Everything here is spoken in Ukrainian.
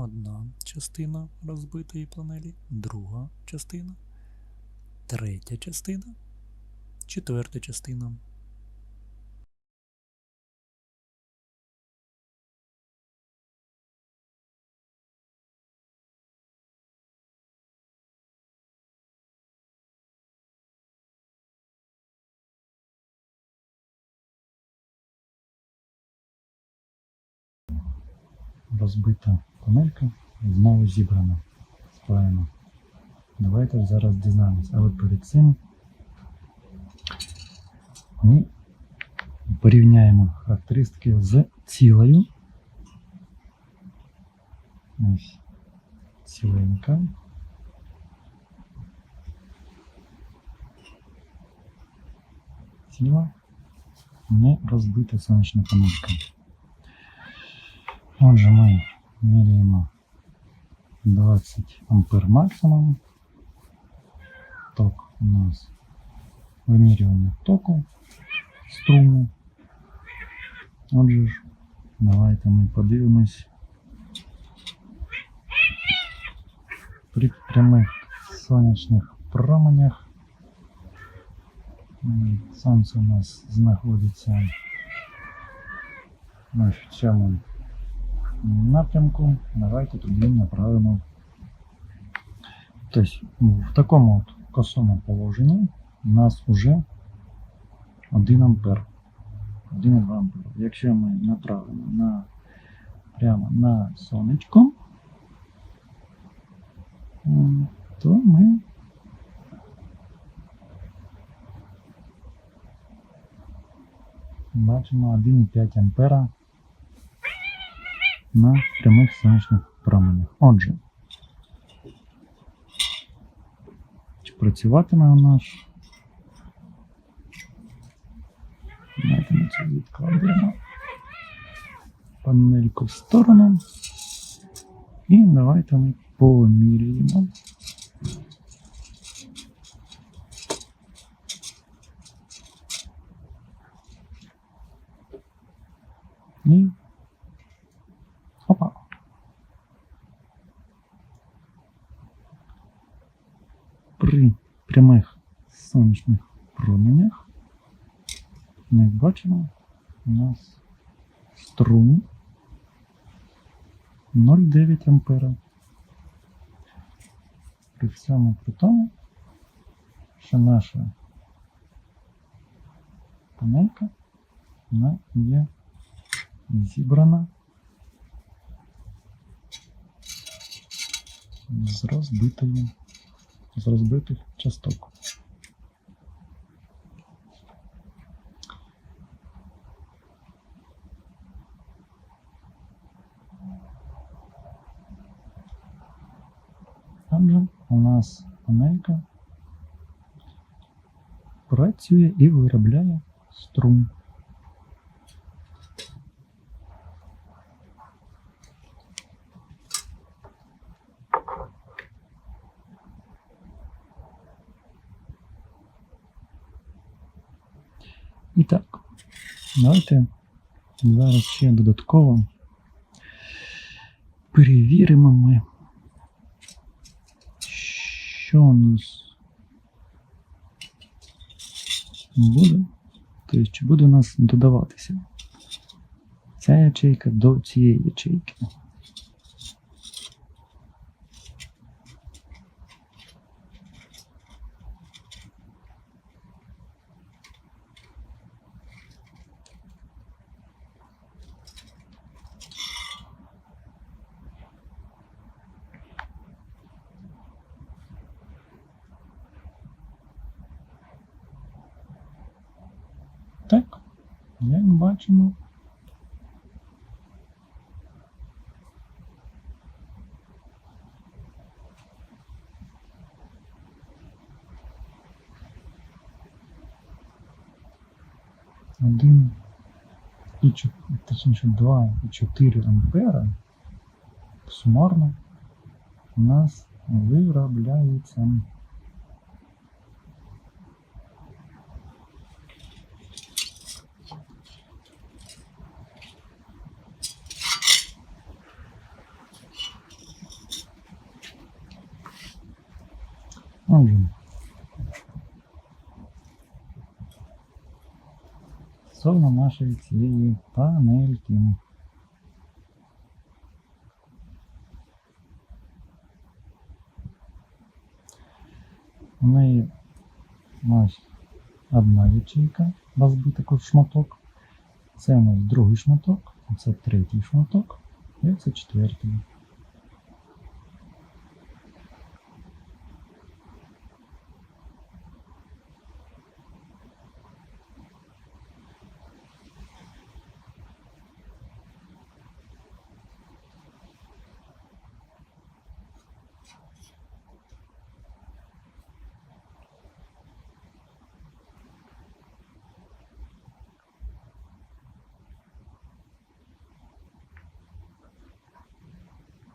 одна частина розбитої панелі, друга частина, третя частина, четверта частина. розбита панелька знову зібрана, склеєна. Давайте зараз дізнаємось. Але перед цим ми порівняємо характеристики з цілою. Ось ціленька. Ціла не розбита сонячна панелька. Отже, ми міряємо 20 ампер максимум. Ток у нас вимірювання току струму. Отже ж, давайте ми подивимось. При прямих сонячних променях м, сонце у нас знаходиться ось в цьому напрямку. Давайте туди направимо. Тобто в такому от косому положенні у нас вже 1 ампер. 1,2 ампер. Якщо ми направимо на, прямо на сонечко, то ми бачимо 1,5 ампера на прямих сонячних променях. Отже, чи працюватиме наш? Давайте ми це відкладемо панельку в сторону. І давайте ми поміряємо. І Опа. При прямих сонячних променях, ми бачимо, у нас струм 0,9 ампера. При всьому при тому, що наша панелька вона є зібрана з розбитої, з розбитих часток. Отже, у нас панелька працює і виробляє струм. І так, давайте зараз ще додатково перевіримо ми, що у нас буде, тобто чи буде у нас додаватися ця ячейка до цієї ячейки. Так, як бачимо. Один і точніше 2 і 4 ампера сумарно у нас виробляється. Стосовно нашої цієї панельки. У неї ось одна ячейка, розбита такий шматок. Це у нас другий шматок, це третій шматок, і це четвертий.